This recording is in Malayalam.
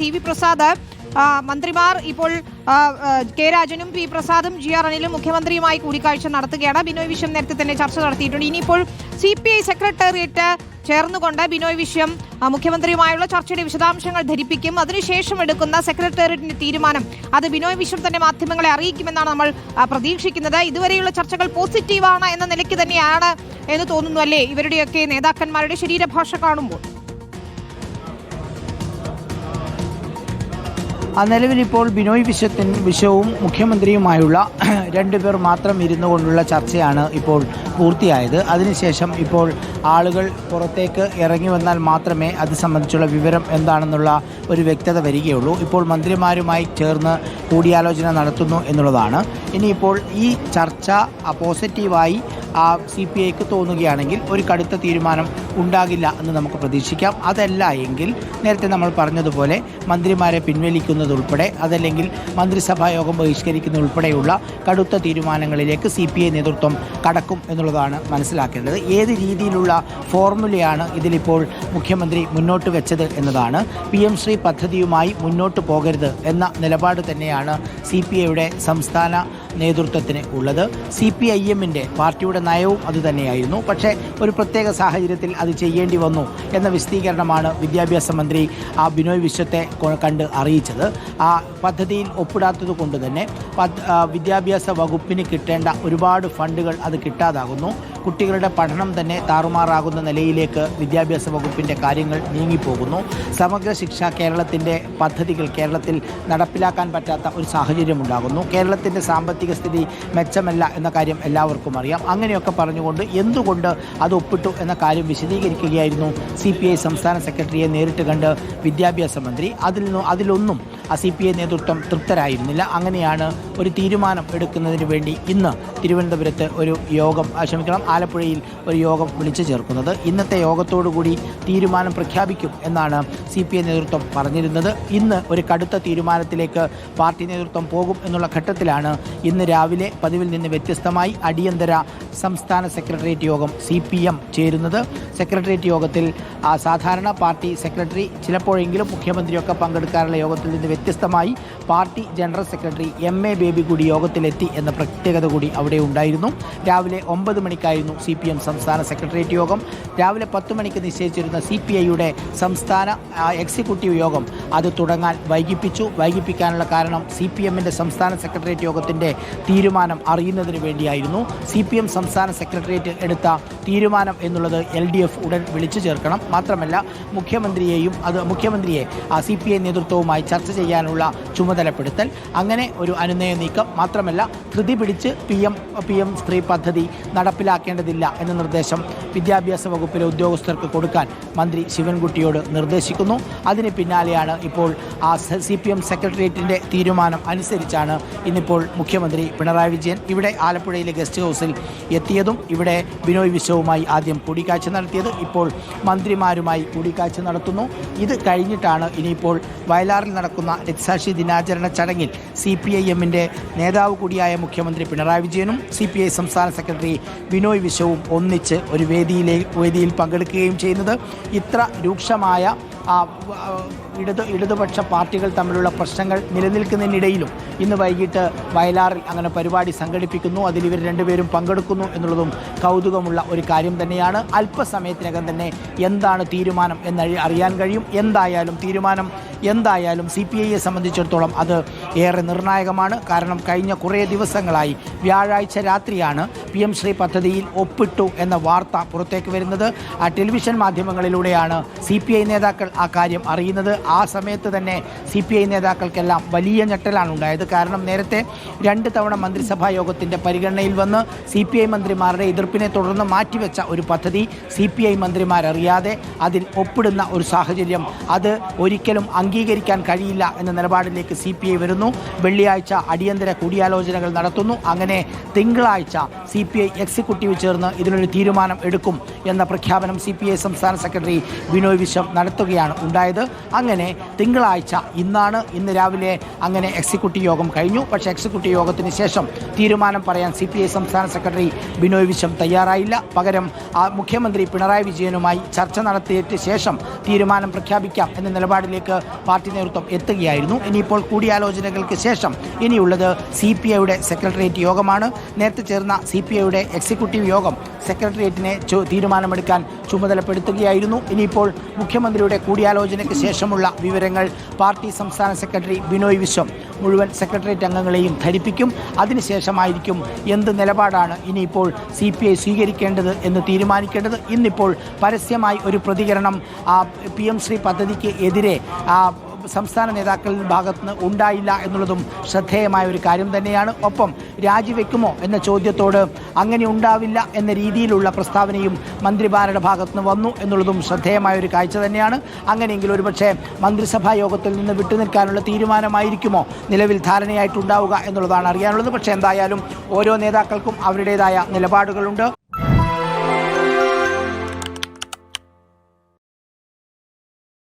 ടി വി പ്രസാദ് മന്ത്രിമാർ ഇപ്പോൾ കെ രാജനും പി പ്രസാദും ജി ആർ അനിലും മുഖ്യമന്ത്രിയുമായി കൂടിക്കാഴ്ച നടത്തുകയാണ്. ബിനോയ് വിശ്വം നേരത്തെ തന്നെ ചർച്ച നടത്തിയിട്ടുണ്ട്. ഇനിയിപ്പോൾ സി പി ഐ സെക്രട്ടേറിയറ്റ് ചേർന്നുകൊണ്ട് ബിനോയ് വിശ്വം മുഖ്യമന്ത്രിയുമായുള്ള ചർച്ചയുടെ വിശദാംശങ്ങൾ ധരിപ്പിക്കും. അതിനുശേഷം എടുക്കുന്ന സെക്രട്ടേറിയറ്റിന്റെ തീരുമാനം അത് ബിനോയ് വിശ്വം തന്നെ മാധ്യമങ്ങളെ അറിയിക്കുമെന്നാണ് നമ്മൾ പ്രതീക്ഷിക്കുന്നത്. ഇതുവരെയുള്ള ചർച്ചകൾ പോസിറ്റീവാണ് എന്ന നിലയ്ക്ക് തന്നെയാണ് എന്ന് തോന്നുന്നു അല്ലേ? ഇവരുടെയൊക്കെ നേതാക്കന്മാരുടെ ശരീരഭാഷ കാണുമ്പോൾ. ഇപ്പോൾ ബിനോയ് വിശ്വത്തിൻ വിശ്വവും മുഖ്യമന്ത്രിയുമായുള്ള രണ്ടുപേർ മാത്രം ഇരുന്നു കൊണ്ടുള്ള ചർച്ചയാണ് ഇപ്പോൾ പൂർത്തിയായത്. അതിനുശേഷം ഇപ്പോൾ ആളുകൾ പുറത്തേക്ക് ഇറങ്ങി വന്നാൽ മാത്രമേ അത് സംബന്ധിച്ചുള്ള വിവരം എന്താണെന്നുള്ള ഒരു വ്യക്തത വരികയുള്ളൂ. ഇപ്പോൾ മന്ത്രിമാരുമായി ചേർന്ന് കൂടിയാലോചന നടത്തുന്നു എന്നുള്ളതാണ്. ഇനിയിപ്പോൾ ഈ ചർച്ച പോസിറ്റീവായി ആ സി പി ഐക്ക് തോന്നുകയാണെങ്കിൽ ഒരു കടുത്ത തീരുമാനം ഉണ്ടാകില്ല എന്ന് നമുക്ക് പ്രതീക്ഷിക്കാം. അതല്ല എങ്കിൽ നേരത്തെ നമ്മൾ പറഞ്ഞതുപോലെ മന്ത്രിമാരെ പിൻവലിക്കുന്നതുൾപ്പെടെ അതല്ലെങ്കിൽ മന്ത്രിസഭാ യോഗം ബഹിഷ്കരിക്കുന്ന കടുത്ത തീരുമാനങ്ങളിലേക്ക് സി പി ഐ നേതൃത്വം കടക്കും എന്നുള്ളതാണ് മനസ്സിലാക്കേണ്ടത്. ഏത് രീതിയിലുള്ള ഫോർമുലയാണ് ഇതിലിപ്പോൾ മുഖ്യമന്ത്രി മുന്നോട്ട് വെച്ചത് എന്നതാണ്. പി എം ശ്രീ പദ്ധതിയുമായി മുന്നോട്ട് പോകരുത് എന്ന നിലപാട് തന്നെയാണ് സി പി ഐയുടെ സംസ്ഥാന നേതൃത്വത്തിന് ഉള്ളത്. സി പി ഐ എമ്മിന്റെ പാർട്ടിയുടെ നയവും അതുതന്നെയായിരുന്നു പക്ഷേ ഒരു പ്രത്യേക സാഹചര്യത്തിൽ അത് ചെയ്യേണ്ടി വന്നു എന്ന വിശദീകരണമാണ് വിദ്യാഭ്യാസ മന്ത്രി ആ ബിനോയ് വിശ്വത്തെ കണ്ട് അറിയിച്ചത്. ആ പദ്ധതിയിൽ ഒപ്പിടാത്തത് കൊണ്ട് തന്നെ വിദ്യാഭ്യാസ വകുപ്പിന് കിട്ടേണ്ട ഒരുപാട് ഫണ്ടുകൾ അത് കിട്ടാതാകുന്നു. കുട്ടികളുടെ പഠനം തന്നെ താറുമാറാകുന്ന നിലയിലേക്ക് വിദ്യാഭ്യാസ വകുപ്പിന്റെ കാര്യങ്ങൾ നീങ്ങിപ്പോകുന്നു. സമഗ്ര ശിക്ഷ കേരളത്തിന്റെ പദ്ധതികൾ കേരളത്തിൽ നടപ്പിലാക്കാൻ പറ്റാത്ത ഒരു സാഹചര്യം ഉണ്ടാകുന്നു കേരളത്തിന്റെ സാമ്പത്തിക സ്ഥിതി മെച്ചമല്ല എന്ന കാര്യം എല്ലാവർക്കും അറിയാം. അങ്ങനെയൊക്കെ പറഞ്ഞുകൊണ്ട് എന്തുകൊണ്ട് അത് ഒപ്പിട്ടു എന്ന കാര്യം വിശദീകരിക്കുകയായിരുന്നു സി പി ഐ സംസ്ഥാന സെക്രട്ടറിയെ നേരിട്ട് കണ്ട് വിദ്യാഭ്യാസ മന്ത്രി. അതിൽ അതിലൊന്നും ആ സി പി ഐ നേതൃത്വം തൃപ്തരായിരുന്നില്ല. അങ്ങനെയാണ് ഒരു തീരുമാനം എടുക്കുന്നതിന് വേണ്ടി ഇന്ന് തിരുവനന്തപുരത്ത് ഒരു യോഗം ക്ഷമിക്കണം ആലപ്പുഴയിൽ ഒരു യോഗം വിളിച്ചു ചേർക്കുന്നത്. ഇന്നത്തെ യോഗത്തോടുകൂടി തീരുമാനം പ്രഖ്യാപിക്കും എന്നാണ് സി പി ഐ നേതൃത്വം പറഞ്ഞിരുന്നത്. ഇന്ന് ഒരു കടുത്ത തീരുമാനത്തിലേക്ക് പാർട്ടി നേതൃത്വം പോകും എന്നുള്ള ഘട്ടത്തിലാണ് ഇന്ന് രാവിലെ പതിവിൽ നിന്ന് വ്യത്യസ്തമായി അടിയന്തര സംസ്ഥാന സെക്രട്ടേറിയറ്റ് യോഗം സി പി എം ചേരുന്നത്. സെക്രട്ടേറിയറ്റ് യോഗത്തിൽ സാധാരണ പാർട്ടി സെക്രട്ടറി ചിലപ്പോഴെങ്കിലും മുഖ്യമന്ത്രിയൊക്കെ പങ്കെടുക്കാറുള്ള യോഗത്തിൽ നിന്ന് വ്യത്യസ്തമായി party general secretary M A Baby കൂടി യോഗത്തിലെത്തി എന്ന പ്രത്യേകത കൂടി അവിടെ ഉണ്ടായിരുന്നു. രാവിലെ ഒമ്പത് മണിക്കായിരുന്നു സി പി എം സംസ്ഥാന സെക്രട്ടേറിയറ്റ് യോഗം. രാവിലെ പത്ത് മണിക്ക് നിശ്ചയിച്ചിരുന്ന സി പി ഐയുടെ സംസ്ഥാന എക്സിക്യൂട്ടീവ് യോഗം അത് തുടങ്ങാൻ വൈകിപ്പിച്ചു. വൈകിപ്പിക്കാനുള്ള കാരണം സി പി എമ്മിന്റെ സംസ്ഥാന സെക്രട്ടേറിയറ്റ് യോഗത്തിന്റെ തീരുമാനം അറിയുന്നതിന് വേണ്ടിയായിരുന്നു. സി പി എം സംസ്ഥാന സെക്രട്ടേറിയറ്റ് എടുത്ത തീരുമാനം എന്നുള്ളത് എൽ ഡി എഫ് ഉടൻ വിളിച്ചു ചേർക്കണം. മാത്രമല്ല മുഖ്യമന്ത്രിയെയും അത് മുഖ്യമന്ത്രിയെ സി പി ഐ നേതൃത്വവുമായി ചർച്ച ചെയ്യാനുള്ള ചുമതലപ്പെടുത്തൽ. അങ്ങനെ ഒരു അനുനയ നീക്കം. മാത്രമല്ല ധൃതി പിടിച്ച് പി എം പി എം സ്ത്രീ പദ്ധതി നടപ്പിലാക്കേണ്ടതില്ല എന്ന നിർദ്ദേശം വിദ്യാഭ്യാസ വകുപ്പിലെ ഉദ്യോഗസ്ഥർക്ക് കൊടുക്കാൻ മന്ത്രി ശിവൻകുട്ടിയോട് നിർദ്ദേശിക്കുന്നു. അതിന് പിന്നാലെയാണ് ഇപ്പോൾ ആ സി പി എം സെക്രട്ടേറിയറ്റിന്റെ തീരുമാനം അനുസരിച്ചാണ് ഇന്നിപ്പോൾ മുഖ്യമന്ത്രി പിണറായി വിജയൻ ഇവിടെ ആലപ്പുഴയിലെ ഗസ്റ്റ് ഹൗസിൽ എത്തിയതും ഇവിടെ ബിനോയ് വിശ്വവുമായി ആദ്യം കൂടിക്കാഴ്ച നടത്തിയത് ഇപ്പോൾ മന്ത്രിമാരുമായി കൂടിക്കാഴ്ച നടത്തുന്നു. ഇത് കഴിഞ്ഞിട്ടാണ് ഇനിയിപ്പോൾ വയലാറിൽ നടക്കുന്ന രക്തസാക്ഷി ദിനാചരണ ചടങ്ങിൽ സി പി ഐ എമ്മിന്റെ നേതാവ് കൂടിയായ മുഖ്യമന്ത്രി പിണറായി വിജയനും സി പി ഐ സംസ്ഥാന സെക്രട്ടറി ബിനോയ് വിശ്വവും ഒന്നിച്ച് ഒരു വേദിയിലെ വേദിയിൽ പങ്കെടുക്കുകയും ചെയ്യുന്നത് ഇത്ര രൂക്ഷമായ ഇടത് ഇടതുപക്ഷ പാർട്ടികൾ തമ്മിലുള്ള പ്രശ്നങ്ങൾ നിലനിൽക്കുന്നതിനിടയിലും ഇന്ന് വൈകിട്ട് വയലാറിൽ അങ്ങനെ പരിപാടി സംഘടിപ്പിക്കുന്നു. അതിൽ ഇവർ രണ്ടുപേരും പങ്കെടുക്കുന്നു എന്നുള്ളതും കൗതുകമുള്ള ഒരു കാര്യം തന്നെയാണ്. അല്പസമയത്തിനകം തന്നെ എന്താണ് തീരുമാനം എന്ന് അറിയാൻ കഴിയും. എന്തായാലും തീരുമാനം എന്തായാലും സി പി ഐയെ സംബന്ധിച്ചിടത്തോളം അത് ഏറെ നിർണായകമാണ്. കാരണം കഴിഞ്ഞ കുറേ ദിവസങ്ങളായി വ്യാഴാഴ്ച രാത്രിയാണ് പി എം ശ്രീ പദ്ധതിയിൽ ഒപ്പിട്ടു എന്ന വാർത്ത പുറത്തേക്ക് വരുന്നത്. ആ ടെലിവിഷൻ മാധ്യമങ്ങളിലൂടെയാണ് സി പി ഐ നേതാക്കൾ ആ കാര്യം അറിയുന്നത്. ആ സമയത്ത് തന്നെ സി പി ഐ നേതാക്കൾക്കെല്ലാം വലിയ ഞെട്ടലാണ് ഉണ്ടായത്. കാരണം നേരത്തെ രണ്ട് തവണ മന്ത്രിസഭാ യോഗത്തിന്റെ പരിഗണനയിൽ വന്ന് സി പി ഐ മന്ത്രിമാരുടെ എതിർപ്പിനെ തുടർന്ന് മാറ്റിവെച്ച ഒരു പദ്ധതി സി പി ഐ മന്ത്രിമാരറിയാതെ അതിൽ ഒപ്പിടുന്ന ഒരു സാഹചര്യം അത് ഒരിക്കലും അംഗീകരിക്കാൻ കഴിയില്ല എന്ന നിലപാടിലേക്ക് സി പി ഐ വരുന്നു. വെള്ളിയാഴ്ച അടിയന്തര കൂടിയാലോചനകൾ നടത്തുന്നു. അങ്ങനെ തിങ്കളാഴ്ച സി പി ഐ എക്സിക്യൂട്ടീവ് ചേർന്ന് ഇതിനൊരു തീരുമാനം എടുക്കും എന്ന പ്രഖ്യാപനം സി പി ഐ സംസ്ഥാന സെക്രട്ടറി വിനോയ് വിശ്വം നടത്തുകയാണ് ഉണ്ടായത്. അങ്ങനെ അങ്ങനെ തിങ്കളാഴ്ച ഇന്നാണ് ഇന്ന് രാവിലെ അങ്ങനെ എക്സിക്യൂട്ടീവ് യോഗം കഴിഞ്ഞു. പക്ഷേ എക്സിക്യൂട്ടീവ് യോഗത്തിന് ശേഷം തീരുമാനം പറയാൻ സി പി ഐ സംസ്ഥാന സെക്രട്ടറി ബിനോയ് വിശ്വം തയ്യാറായില്ല. പകരം മുഖ്യമന്ത്രി പിണറായി വിജയനുമായി ചർച്ച നടത്തിയിട്ട് ശേഷം തീരുമാനം പ്രഖ്യാപിക്കാം എന്ന നിലപാടിലേക്ക് പാർട്ടി നേതൃത്വം എത്തുകയായിരുന്നു. ഇനിയിപ്പോൾ കൂടിയാലോചനകൾക്ക് ശേഷം ഇനിയുള്ളത് സി പി ഐയുടെ സെക്രട്ടേറിയറ്റ് യോഗമാണ്. നേരത്തെ ചേർന്ന സി പി ഐയുടെ എക്സിക്യൂട്ടീവ് യോഗം സെക്രട്ടേറിയറ്റിനെ തീരുമാനമെടുക്കാൻ ചുമതലപ്പെടുത്തുകയായിരുന്നു. ഇനിയിപ്പോൾ മുഖ്യമന്ത്രിയുടെ കൂടിയാലോചനയ്ക്ക് ശേഷമുള്ള വിവരങ്ങൾ പാർട്ടി സംസ്ഥാന സെക്രട്ടറി ബിനോയ് വിശ്വം മുഴുവൻ സെക്രട്ടേറിയറ്റ് അംഗങ്ങളെയും ധരിപ്പിക്കും. അതിനുശേഷമായിരിക്കും എന്ത് നിലപാടാണ് ഇനിയിപ്പോൾ സി പി ഐ സ്വീകരിക്കേണ്ടത് എന്ന് തീരുമാനിക്കേണ്ടത്. ഇന്നിപ്പോൾ പരസ്യമായി ഒരു പ്രതികരണം പി എം ശ്രീ പദ്ധതിക്ക് എതിരെ സംസ്ഥാന നേതാക്കളുടെ ഭാഗത്തു നിന്ന് ഉണ്ടായില്ല എന്നുള്ളതും ശ്രദ്ധേയമായ ഒരു കാര്യം തന്നെയാണ്. ഒപ്പം രാജിവെക്കുമോ എന്ന ചോദ്യത്തോട് അങ്ങനെ ഉണ്ടാവില്ല എന്ന രീതിയിലുള്ള പ്രസ്താവനയും മന്ത്രിമാരുടെ ഭാഗത്തുനിന്ന് വന്നു എന്നുള്ളതും ശ്രദ്ധേയമായ ഒരു കാഴ്ച തന്നെയാണ്. അങ്ങനെയെങ്കിൽ ഒരുപക്ഷെ മന്ത്രിസഭാ യോഗത്തിൽ നിന്ന് വിട്ടുനിൽക്കാനുള്ള തീരുമാനമായിരിക്കുമോ? നിലവിൽ ധാരണയായിട്ടുണ്ടാവുക എന്നുള്ളതാണ് അറിയാനുള്ളത്. പക്ഷേ എന്തായാലും ഓരോ നേതാക്കൾക്കും അവരുടേതായ നിലപാടുകളുണ്ട്.